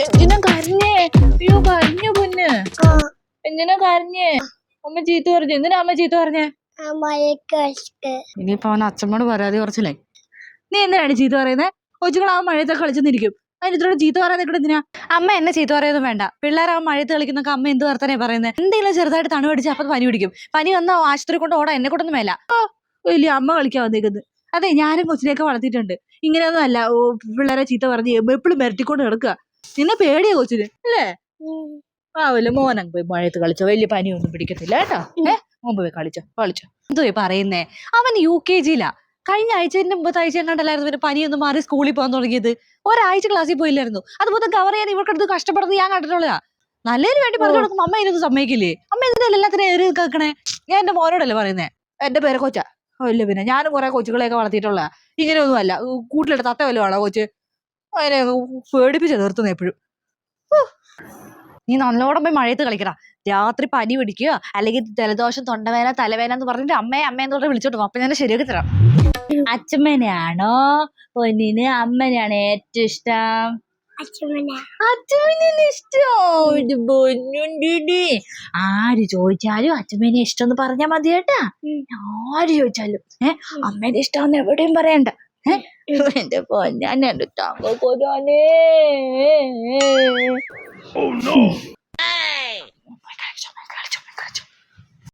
എന്തിനാ കരഞ്ഞേ. അയ്യോ കരഞ്ഞു പൊന്ന്. എന്തിനാ കരഞ്ഞേ? അമ്മ ചീത്ത പറഞ്ഞു. എന്തിനാ അമ്മ ചീത്ത പറഞ്ഞേ? ഇനിയിപ്പോ അവൻ അച്ഛമ്മോട് പരാതി കുറച്ചില്ലേ? നീ എന്തിനാണ് ചീത്ത പറയുന്നത് കൊച്ചുകൾ ആ മഴയത്തെ കളിച്ചെന്നിരിക്കും അതിന് ഇത്രയോട് ചീത്ത പറയാൻ നിൽക്കണം എന്തിനാ? അമ്മ എന്നെ ചീത്ത പറയുന്നത് വേണ്ട. പിള്ളേർ ആ മഴയത്ത് കളിക്കുന്നൊക്കെ അമ്മ എന്ത് വർത്തനെ പറയുന്നത് എന്തെങ്കിലും ചെറുതായിട്ട് തണു പിടിച്ച് അപ്പം പനി പിടിക്കും. പനി വന്നാ ആശുപത്രി കൊണ്ട് ഓടാ എന്നെ കൊണ്ടൊന്നും മേല. ഓ വലിയ അമ്മ കളിക്കാൻ വന്നേക്കുന്നത്. അതെ ഞാനും കൊച്ചിനെയൊക്കെ വളർത്തിയിട്ടുണ്ട്. ഇങ്ങനെയൊന്നും അല്ല. ഓ പിള്ളേരെ ചീത്ത പറഞ്ഞ് എപ്പോഴും മിരട്ടിക്കൊണ്ട് കിടക്കുക നിന്നെ പേടിയാ കൊച്ചിന്. അല്ലേ? ആവല്ല മോനങ് പോയി മഴയത്ത് കളിച്ചോ. വലിയ പനിയൊന്നും പിടിക്കത്തില്ല കേട്ടോ. ഏ? മോൻ പോയി കളിച്ചോ. കളിച്ചോ. എന്തോ പറയുന്നേ. അവൻ യു കെ ജിയിലാ. കഴിഞ്ഞ ആഴ്ചന്റെ മുമ്പത്തെ ആഴ്ച കണ്ടല്ലായിരുന്നു പിന്നെ പനിയൊന്നും മാറി സ്കൂളിൽ പോകാൻ തുടങ്ങിയത്? ഒരാഴ്ച ക്ലാസ്സിൽ പോയില്ലായിരുന്നു. അതുപോലെ കവർ ചെയ്യാൻ ഇവർക്കടുത്ത് കഷ്ടപ്പെടുന്നത് ഞാൻ കണ്ടിട്ടുള്ളതാ. നല്ലതിന് വേണ്ടി പറഞ്ഞു കൊടുക്കുമ്പോ അമ്മ ഇതിനൊന്നും സമ്മതിക്കില്ലേ? അമ്മ ഇതിന്റെ എല്ലാത്തിനും ഏറി കേൾക്കണേ ഞാൻ എന്റെ മോനോടല്ലേ പറയുന്നേ. എന്റെ പേരെ കൊച്ചാ. ഓ, ഇല്ല പിന്നെ. ഞാനും കുറെ കൊച്ചുകളെയൊക്കെ വളർത്തിയിട്ടുള്ള ഇങ്ങനെയൊന്നും അല്ല. കൂട്ടിലെടുത്ത് തത്ത വല്ലതും ആണോ കൊച്ച്? അതിനെ പേടിപ്പിച്ച് നിർത്തുന്നു എപ്പോഴും. നീ നല്ലോണം പോയി മഴയത്ത് കളിക്കടാ. രാത്രി പനി പിടിക്കുക അല്ലെങ്കിൽ ജലദോഷം തൊണ്ടവേന തലവേന എന്ന് പറഞ്ഞിട്ട് അമ്മയെ അമ്മയെന്ന് പറഞ്ഞ് വിളിച്ചോട്ട്. അപ്പൊ ഞാൻ ശരിയാക്കി തരാം. അച്ഛമ്മനെയാണോ? പൊന്നിന് അമ്മനെയാണ് ഏറ്റവും ഇഷ്ടം. അച്ഛമ്മന. ഇഷ്ടം. ആര് ചോദിച്ചാലും അച്ഛമ്മേനെ ഇഷ്ടം എന്ന് പറഞ്ഞാ മതി കേട്ടാ. ആര് ചോദിച്ചാലും. ഏഹ് അമ്മേനെ ഇഷ്ടമെന്ന് എവിടെയും പറയണ്ട. ഏ? എന്റെ പൊന്നാൻ എന്റെ ടാങ്കോ കൊരാനേ